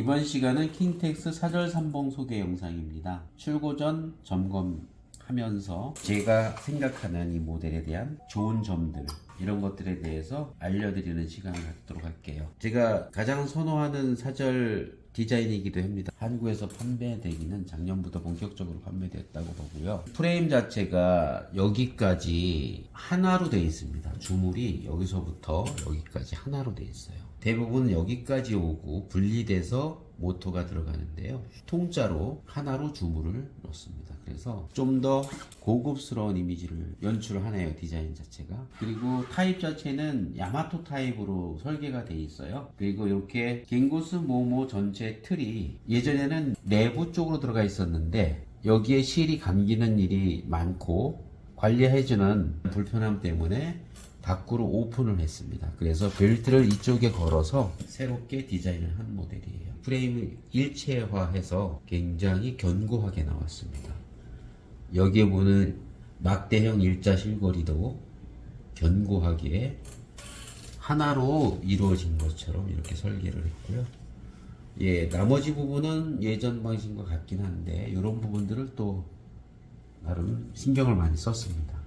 이번 시간은 킹텍스 사절 삼봉 소개 영상입니다. 출고 전 점검 하면서 제가 생각하는 이 모델에 대한 좋은 점들 이런 것들에 대해서 알려드리는 시간을 갖도록 할게요. 제가 가장 선호하는 사절 디자인이기도 합니다. 한국에서 판매되기는 작년부터 본격적으로 판매됐다고 보고요. 프레임 자체가 여기까지 하나로 되어 있습니다. 주물이 여기서부터 여기까지 하나로 되어 있어요. 대부분 여기까지 오고 분리돼서 모터가 들어가는데요. 통짜로 하나로 주물을 넣습니다. 그래서 좀 더 고급스러운 이미지를 연출하네요. 디자인 자체가. 그리고 타입 자체는 야마토 타입으로 설계가 돼 있어요. 그리고 이렇게 갱고스 모모 전체 틀이 예전에는 내부 쪽으로 들어가 있었는데 여기에 실이 감기는 일이 많고 관리해주는 불편함 때문에 밖으로 오픈을 했습니다. 그래서 벨트를 이쪽에 걸어서 새롭게 디자인을 한 모델이에요. 프레임을 일체화해서 굉장히 견고하게 나왔습니다. 여기에 보는 막대형 일자 실거리도 견고하게 하나로 이루어진 것처럼 이렇게 설계를 했고요. 예, 나머지 부분은 예전 방식과 같긴 한데 이런 부분들을 또 나름 신경을 많이 썼습니다.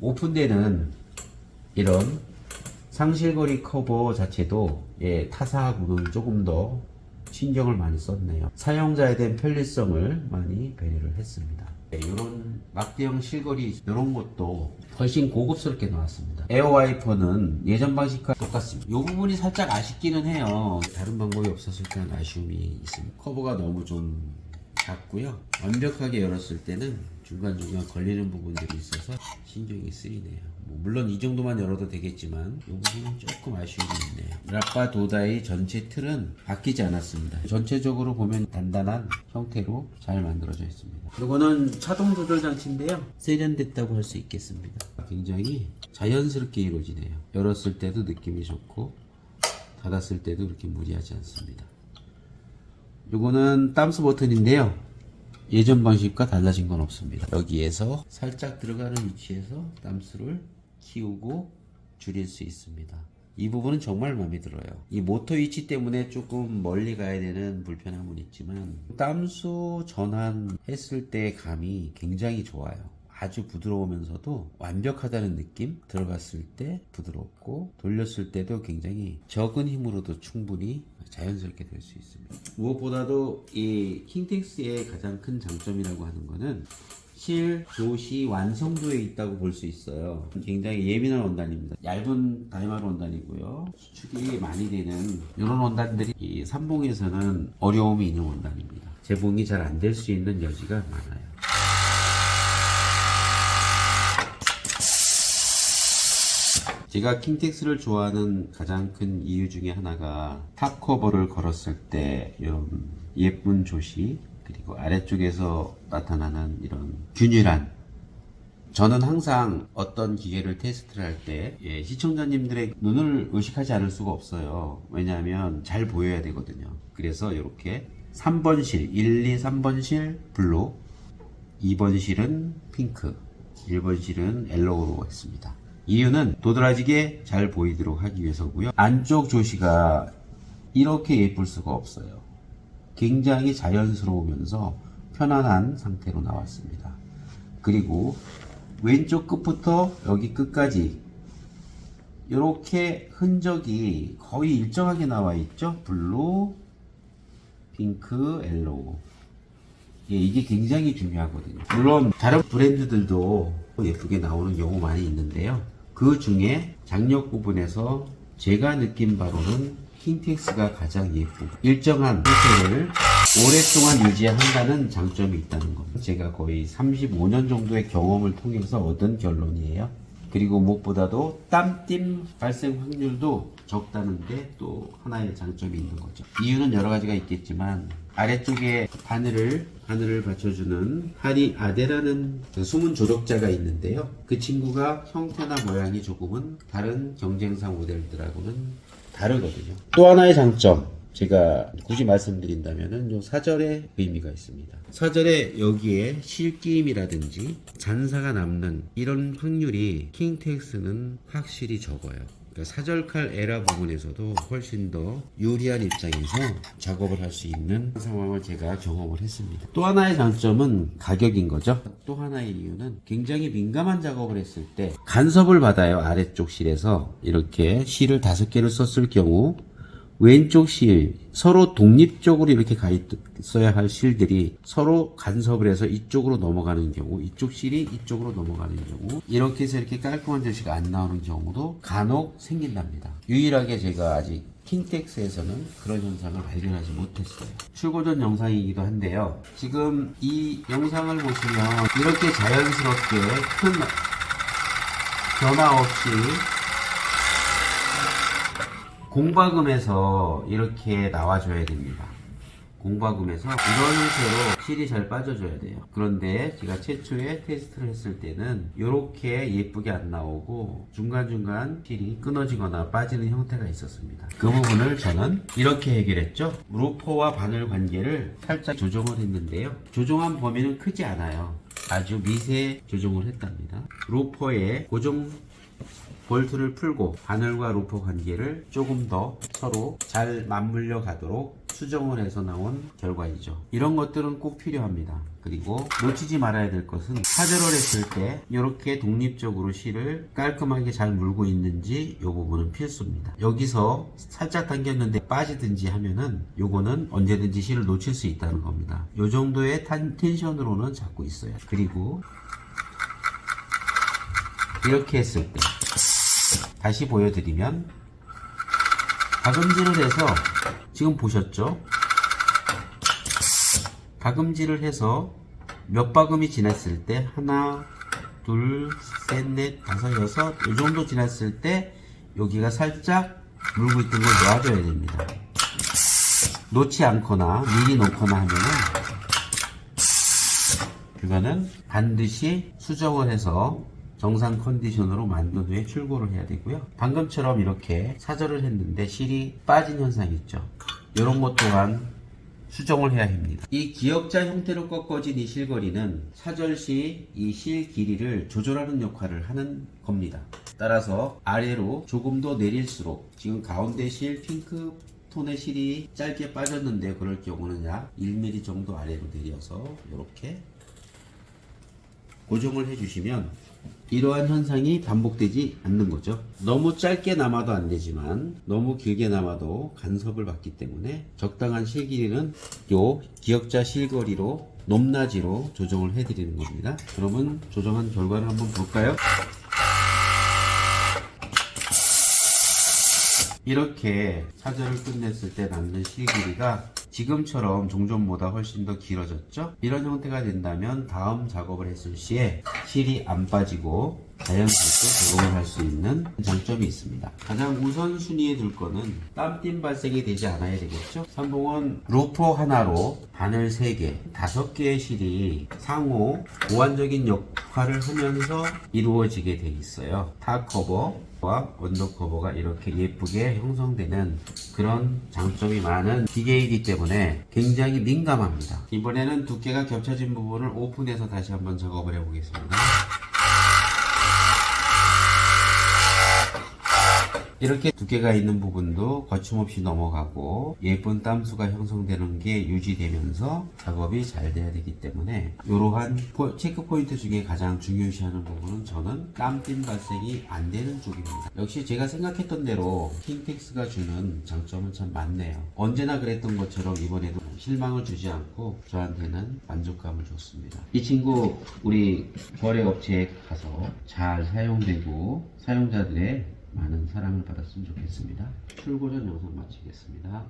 오픈되는 이런 상실거리 커버 자체도 예, 타사하고는 조금 더 신경을 많이 썼네요. 사용자에 대한 편리성을 많이 배려를 했습니다. 이런 막대형 실거리 이런 것도 훨씬 고급스럽게 나왔습니다. 에어와이퍼는 예전 방식과 똑같습니다. 이 부분이 살짝 아쉽기는 해요. 다른 방법이 없었을 때는 아쉬움이 있습니다. 커버가 너무 좀 작고요. 완벽하게 열었을 때는 중간중간 걸리는 부분들이 있어서 신경이 쓰이네요. 뭐 물론 이 정도만 열어도 되겠지만 이 부분은 조금 아쉬움이 있네요. 라빠 도다의 전체 틀은 바뀌지 않았습니다. 전체적으로 보면 단단한 형태로 잘 만들어져 있습니다. 이거는 차동 조절 장치인데요. 세련됐다고 할 수 있겠습니다. 굉장히 자연스럽게 이루어지네요. 열었을 때도 느낌이 좋고 닫았을 때도 그렇게 무리하지 않습니다. 요거는 땀스 버튼인데요. 예전 방식과 달라진 건 없습니다. 여기에서 살짝 들어가는 위치에서 땀스를 키우고 줄일 수 있습니다. 이 부분은 정말 마음에 들어요. 이 모터 위치 때문에 조금 멀리 가야 되는 불편함은 있지만 땀수 전환했을 때 감이 굉장히 좋아요. 아주 부드러우면서도 완벽하다는 느낌 들어갔을 때 부드럽고 돌렸을 때도 굉장히 적은 힘으로도 충분히 자연스럽게 될 수 있습니다. 무엇보다도 이 킹텍스의 가장 큰 장점이라고 하는 거는 실 도시 완성도에 있다고 볼 수 있어요. 굉장히 예민한 원단입니다. 얇은 다이마르 원단이고요. 수축이 많이 되는 이런 원단들이 이 삼봉에서는 어려움이 있는 원단입니다. 재봉이 잘 안 될 수 있는 여지가 많아요 제가 킹텍스를 좋아하는 가장 큰 이유 중에 하나가 탑 커버를 걸었을 때 이런 예쁜 조시 그리고 아래쪽에서 나타나는 이런 균일한 저는 항상 어떤 기계를 테스트를 할때 예, 시청자님들의 눈을 의식하지 않을 수가 없어요. 왜냐하면 잘 보여야 되거든요. 그래서 이렇게 3번 실, 1, 2, 3번 실 블루, 2번 실은 핑크, 1번 실은 옐로우로 했습니다. 이유는 도드라지게 잘 보이도록 하기 위해서고요. 안쪽 조시가 이렇게 예쁠 수가 없어요. 굉장히 자연스러우면서 편안한 상태로 나왔습니다. 그리고 왼쪽 끝부터 여기 끝까지 이렇게 흔적이 거의 일정하게 나와 있죠. 블루, 핑크, 옐로우. 예, 이게 굉장히 중요하거든요. 물론 다른 브랜드들도 예쁘게 나오는 경우 많이 있는데요. 그 중에 장력 부분에서 제가 느낀 바로는 킹텍스가 가장 예쁘고 일정한 형태를 오랫동안 유지한다는 장점이 있다는 겁니다. 제가 거의 35년 정도의 경험을 통해서 얻은 결론이에요. 그리고 무엇보다도 땀팀 발생 확률도 적다는 게 또 하나의 장점이 있는 거죠. 이유는 여러 가지가 있겠지만 아래쪽에 바늘을 바늘을 받쳐주는 하리 아데라는 그 숨은 조력자가 있는데요. 그 친구가 형태나 모양이 조금은 다른 경쟁사 모델들하고는 다르거든요. 또 하나의 장점 제가 굳이 말씀드린다면은 요 사절의 의미가 있습니다. 사절에 여기에 실끼임이라든지 잔사가 남는 이런 확률이 킹텍스는 확실히 적어요. 그러니까 사절칼 에라 부분에서도 훨씬 더 유리한 입장에서 작업을 할 수 있는 상황을 제가 경험을 했습니다. 또 하나의 장점은 가격인 거죠. 또 하나의 이유는 굉장히 민감한 작업을 했을 때 간섭을 받아요. 아래쪽 실에서 이렇게 실을 다섯 개를 썼을 경우 왼쪽 실 서로 독립적으로 이렇게 가 있어야 할 실들이 서로 간섭을 해서 이쪽으로 넘어가는 경우 이쪽 실이 이쪽으로 넘어가는 경우 이렇게 해서 이렇게 깔끔한 절시가 안 나오는 경우도 간혹 생긴답니다. 유일하게 제가 아직 킹텍스에서는 그런 현상을 발견하지 못했어요. 출고 전 영상이기도 한데요. 지금 이 영상을 보시면 이렇게 자연스럽게 큰 변화 없이 공과금에서 이렇게 나와줘야 됩니다. 공과금에서 이런 형태로 실이 잘 빠져줘야 돼요. 그런데 제가 최초에 테스트를 했을 때는 이렇게 예쁘게 안 나오고 중간중간 실이 끊어지거나 빠지는 형태가 있었습니다. 그 부분을 저는 이렇게 해결했죠. 루퍼와 바늘 관계를 살짝 조정을 했는데요. 조정한 범위는 크지 않아요. 아주 미세 조정을 했답니다. 루퍼의 고정 볼트를 풀고 바늘과 루퍼 관계를 조금 더 서로 잘 맞물려 가도록 수정을 해서 나온 결과이죠. 이런 것들은 꼭 필요합니다. 그리고 놓치지 말아야 될 것은 사절을 했을 때 이렇게 독립적으로 실을 깔끔하게 잘 물고 있는지 이 부분은 필수입니다. 여기서 살짝 당겼는데 빠지든지 하면은 요거는 언제든지 실을 놓칠 수 있다는 겁니다. 이 정도의 탄- 텐션으로는 잡고 있어요. 그리고 이렇게 했을 때 다시 보여드리면 박음질을 해서 지금 보셨죠? 박음질을 해서 몇 박음이 지났을 때 하나 둘 셋 넷 다섯 여섯 이 정도 지났을 때 여기가 살짝 물고 있던 걸 놔줘야 됩니다. 놓지 않거나 미리 놓거나 하면은 그거는 반드시 수정을 해서 정상 컨디션으로 만든 후에 출고를 해야 되고요. 방금처럼 이렇게 사절을 했는데 실이 빠진 현상이 있죠. 이런 것 또한 수정을 해야 합니다. 이 기역자 형태로 꺾어진 이 실거리는 사절 시 이 실 길이를 조절하는 역할을 하는 겁니다. 따라서 아래로 조금 더 내릴수록 지금 가운데 실 핑크 톤의 실이 짧게 빠졌는데 그럴 경우는 약 1mm 정도 아래로 내려서 이렇게 고정을 해주시면 이러한 현상이 반복되지 않는 거죠. 너무 짧게 남아도 안 되지만 너무 길게 남아도 간섭을 받기 때문에 적당한 실 길이는 요 기역자 실거리로 높낮이로 조정을 해드리는 겁니다. 그러면 조정한 결과를 한번 볼까요? 이렇게 사절을 끝냈을 때 남는 실 길이가 지금처럼 종전보다 훨씬 더 길어졌죠? 이런 형태가 된다면 다음 작업을 했을 시에 실이 안 빠지고 자연스럽게 작업을 할 수 있는 장점이 있습니다. 가장 우선순위에 둘 거는 땀팀 발생이 되지 않아야 되겠죠? 삼봉은 루퍼 하나로 바늘 3개, 5개의 실이 상호 보완적인 역할을 하면서 이루어지게 돼 있어요. 탑 커버, 와 언더 커버가 이렇게 예쁘게 형성되는 그런 장점이 많은 기계이기 때문에 굉장히 민감합니다. 이번에는 두께가 겹쳐진 부분을 오픈해서 다시 한번 작업을 해보겠습니다. 이렇게 두께가 있는 부분도 거침없이 넘어가고 예쁜 땀수가 형성되는 게 유지되면서 작업이 잘 돼야 되기 때문에 이러한 포- 체크 포인트 중에 가장 중요시하는 부분은 저는 땀팀 발생이 안 되는 쪽입니다. 역시 제가 생각했던 대로 킹텍스가 주는 장점은 참 많네요. 언제나 그랬던 것처럼 이번에도 실망을 주지 않고 저한테는 만족감을 줬습니다. 이 친구 우리 거래 업체에 가서 잘 사용되고 사용자들의 많은 사랑을 받았으면 좋겠습니다. 출고 전 영상 마치겠습니다.